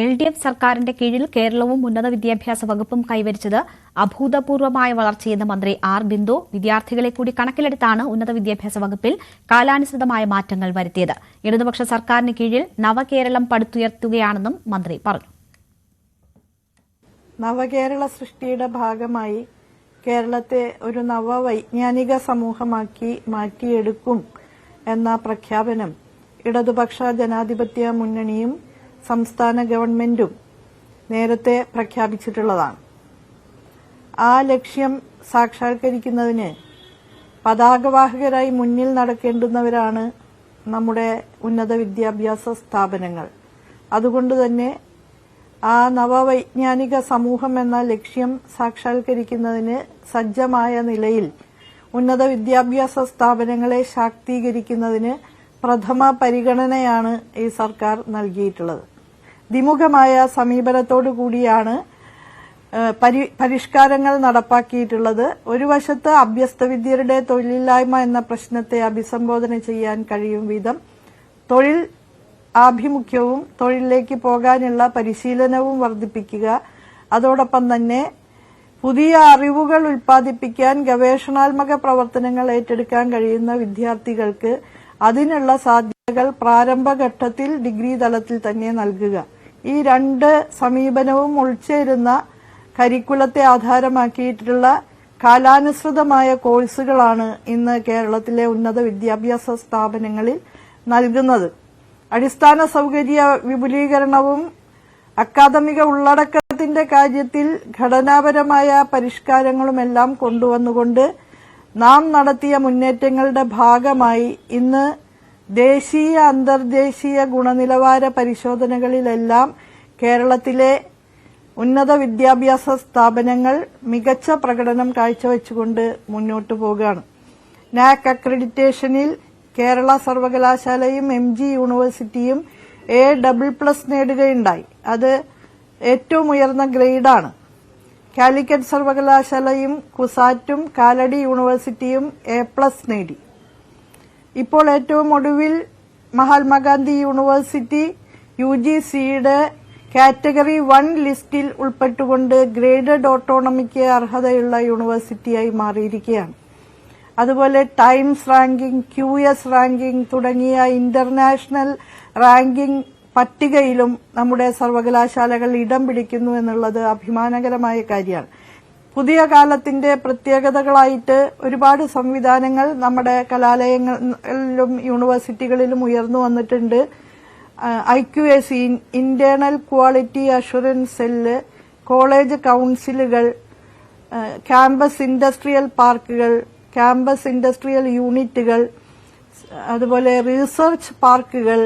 L D F സർക്കാരിന്റെ കീഴിൽ കേരളവും ഉന്നത വിദ്യാഭ്യാസ വകുപ്പും കൈവരിച്ചത് അഭൂതപൂർവമായ വളർച്ചയെന്ന് മന്ത്രി ആർ ബിന്ദു. വിദ്യാർത്ഥികളെ കൂടി കണക്കിലെടുത്താണ് ഉന്നത വിദ്യാഭ്യാസ വകുപ്പിൽ കാലാനുസൃതമായ മാറ്റങ്ങൾ വരുത്തിയത്. ഇടതുപക്ഷ സർക്കാരിന് കീഴിൽ നവകേരളം പടുത്തുയർത്തുകയാണെന്നും മന്ത്രി പറഞ്ഞു. നവകേരള സൃഷ്ടിയുടെ ഭാഗമായി കേരളത്തെ ഒരു നവവൈജ്ഞാനിക സമൂഹമാക്കി മാറ്റിയെടുക്കും എന്ന പ്രഖ്യാപനം ഇടതുപക്ഷ ജനാധിപത്യ മുന്നണിയും സംസ്ഥാന ഗവൺമെന്റും നേരത്തെ പ്രഖ്യാപിച്ചിട്ടുള്ളതാണ്. ആ ലക്ഷ്യം സാക്ഷാത്കരിക്കുന്നതിന് പതാകവാഹകരായി മുന്നിൽ നടക്കേണ്ടുന്നവരാണ് നമ്മുടെ ഉന്നത വിദ്യാഭ്യാസ സ്ഥാപനങ്ങൾ. അതുകൊണ്ട് തന്നെ ആ നവവൈജ്ഞാനിക സമൂഹം എന്ന ലക്ഷ്യം സാക്ഷാത്കരിക്കുന്നതിന് സജ്ജമായ നിലയിൽ ഉന്നത വിദ്യാഭ്യാസ സ്ഥാപനങ്ങളെ ശാക്തീകരിക്കുന്നതിന് പ്രഥമ പരിഗണനയാണ് ഈ സർക്കാർ നൽകിയിട്ടുള്ളത്. ദ്വിമുഖമായ സമീപനത്തോടു കൂടിയാണ് പരിഷ്കാരങ്ങൾ നടപ്പാക്കിയിട്ടുള്ളത്. ഒരു വശത്ത് അഭ്യസ്തവിദ്യരുടെ തൊഴിലില്ലായ്മ എന്ന പ്രശ്നത്തെ അഭിസംബോധന ചെയ്യാൻ കഴിയും വിധം തൊഴിൽ ആഭിമുഖ്യവും തൊഴിലിലേക്ക് പോകാനുള്ള പരിശീലനവും വർദ്ധിപ്പിക്കുക. അതോടൊപ്പം തന്നെ പുതിയ അറിവുകൾ ഉൽപ്പാദിപ്പിക്കാൻ ഗവേഷണാത്മക പ്രവർത്തനങ്ങൾ ഏറ്റെടുക്കാൻ കഴിയുന്ന വിദ്യാർത്ഥികൾക്ക് അതിനുള്ള സാധ്യതകൾ പ്രാരംഭഘട്ടത്തിൽ ഡിഗ്രി തലത്തിൽ തന്നെ നൽകുക. ഈ രണ്ട് സമീപനവും ഉൾച്ചേരുന്ന കരിക്കുലത്തെ ആധാരമാക്കിയിട്ടുള്ള കാലാനുസൃതമായ കോഴ്സുകളാണ് ഇന്ന് കേരളത്തിലെ ഉന്നത വിദ്യാഭ്യാസ സ്ഥാപനങ്ങളിൽ നൽകുന്നത്. അടിസ്ഥാന സൗകര്യ വിപുലീകരണവും അക്കാദമിക ഉള്ളടക്കത്തിന്റെ കാര്യത്തിൽ ഘടനാപരമായ പരിഷ്കാരങ്ങളുമെല്ലാം കൊണ്ടുവന്നുകൊണ്ട് നാം നടത്തിയ മുന്നേറ്റങ്ങളുടെ ഭാഗമായി ഇന്ന് ദേശീയ അന്തർദേശീയ ഗുണനിലവാര പരിശോധനകളിലെല്ലാം കേരളത്തിലെ ഉന്നത വിദ്യാഭ്യാസ സ്ഥാപനങ്ങൾ മികച്ച പ്രകടനം കാഴ്ചവെച്ചുകൊണ്ട് മുന്നോട്ടു പോകുകയാണ് നാക് അക്രഡിറ്റേഷനിൽ കേരള സർവകലാശാലയും എം ജി യൂണിവേഴ്സിറ്റിയും എ ഡബിൾ പ്ലസ് നേടുകയുണ്ടായി. അത് ഏറ്റവും ഉയർന്ന ഗ്രേഡാണ്. കാലിക്കറ്റ് സർവകലാശാലയും കുസാറ്റും കാലടി യൂണിവേഴ്സിറ്റിയും എ പ്ലസ് നേടി. ഇപ്പോൾ ഏറ്റവും ഒടുവിൽ മഹാത്മാഗാന്ധി യൂണിവേഴ്സിറ്റി യു ജി സിയുടെ കാറ്റഗറി വൺ ലിസ്റ്റിൽ ഉൾപ്പെട്ടുകൊണ്ട് ഗ്രേഡഡ് ഓട്ടോണമിക്ക് അർഹതയുള്ള യൂണിവേഴ്സിറ്റിയായി മാറിയിരിക്കുകയാണ്. അതുപോലെ Times ranking Q S ranking തുടങ്ങിയ ഇന്റർനാഷണൽ റാങ്കിംഗ് പട്ടികയിലും നമ്മുടെ സർവകലാശാലകൾ ഇടം പിടിക്കുന്നു എന്നുള്ളത് അഭിമാനകരമായ കാര്യമാണ്. പുതിയ കാലത്തിന്റെ പ്രത്യേകതകളായിട്ട് ഒരുപാട് സംവിധാനങ്ങൾ നമ്മുടെ കലാലയങ്ങളിലും യൂണിവേഴ്സിറ്റികളിലും ഉയർന്നു വന്നിട്ടുണ്ട്. I Q A C internal quality assurance cell college കൌൺസിലുകൾ campus industrial പാർക്കുകൾ ക്യാമ്പസ് ഇൻഡസ്ട്രിയൽ യൂണിറ്റുകൾ അതുപോലെ റീസർച്ച് പാർക്കുകൾ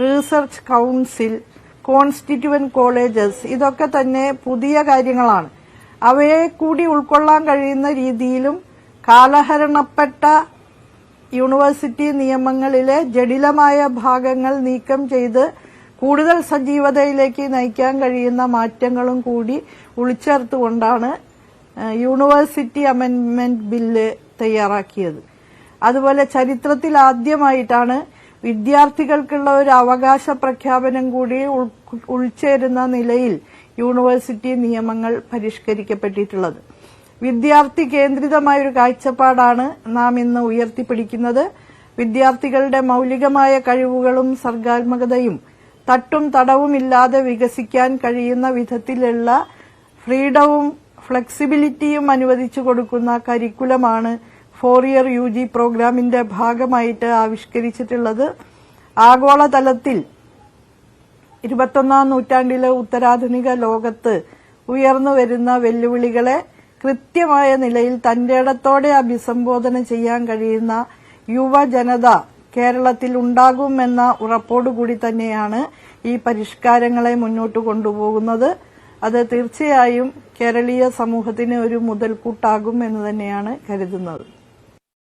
റീസർച്ച് കൌൺസിൽ കോൺസ്റ്റിറ്റ്യുവൻ കോളേജസ് ഇതൊക്കെ തന്നെ പുതിയ കാര്യങ്ങളാണ്. അവയെ കൂടി ഉൾക്കൊള്ളാൻ കഴിയുന്ന രീതിയിലും കാലഹരണപ്പെട്ട യൂണിവേഴ്സിറ്റി നിയമങ്ങളിലെ ജടിലമായ ഭാഗങ്ങൾ നീക്കം ചെയ്ത് കൂടുതൽ സജീവതയിലേക്ക് നയിക്കാൻ കഴിയുന്ന മാറ്റങ്ങളും കൂടി ഉൾച്ചേർത്തുകൊണ്ടാണ് യൂണിവേഴ്സിറ്റി അമെന്റ്മെന്റ് ബില്ല് തയ്യാറാക്കിയത്. അതുപോലെ ചരിത്രത്തിൽ ആദ്യമായിട്ടാണ് വിദ്യാർത്ഥികൾക്കുള്ള ഒരു അവകാശ പ്രഖ്യാപനം കൂടി ഉൾ- ഉൾച്ചേരുന്ന നിലയിൽ യൂണിവേഴ്സിറ്റി നിയമങ്ങൾ പരിഷ്കരിക്കപ്പെട്ടിട്ടുള്ളത്. വിദ്യാർത്ഥി കേന്ദ്രിതമായ ഒരു കാഴ്ചപ്പാടാണ് നാം ഇന്ന് ഉയർത്തിപ്പിടിക്കുന്നത്. വിദ്യാർത്ഥികളുടെ മൌലികമായ കഴിവുകളും സർഗാത്മകതയും തട്ടും തടവുമില്ലാതെ വികസിക്കാൻ കഴിയുന്ന വിധത്തിലുള്ള ഫ്രീഡവും ഫ്ലെക്സിബിലിറ്റിയും അനുവദിച്ചു കൊടുക്കുന്ന കരിക്കുലമാണ് ഫോർ ഇയർ യു ജി പ്രോഗ്രാമിന്റെ ഭാഗമായിട്ട് ആവിഷ്കരിച്ചിട്ടുള്ളത്. ആഗോളതലത്തിൽ ഇരുപത്തൊന്നാം നൂറ്റാണ്ടിലെ ഉത്തരാധുനിക ലോകത്ത് ഉയർന്നു വരുന്ന വെല്ലുവിളികളെ കൃത്യമായ നിലയിൽ തന്റെ ഇടത്തോടെ അഭിസംബോധന ചെയ്യാൻ കഴിയുന്ന യുവജനത കേരളത്തിൽ ഉണ്ടാകുമെന്ന ഉറപ്പോടുകൂടി തന്നെയാണ് ഈ പരിഷ്കാരങ്ങളെ മുന്നോട്ട് കൊണ്ടുപോകുന്നത്. അത് തീർച്ചയായും കേരളീയ സമൂഹത്തിന് ഒരു മുതൽക്കൂട്ടാകും എന്ന് തന്നെയാണ് കരുതുന്നത്.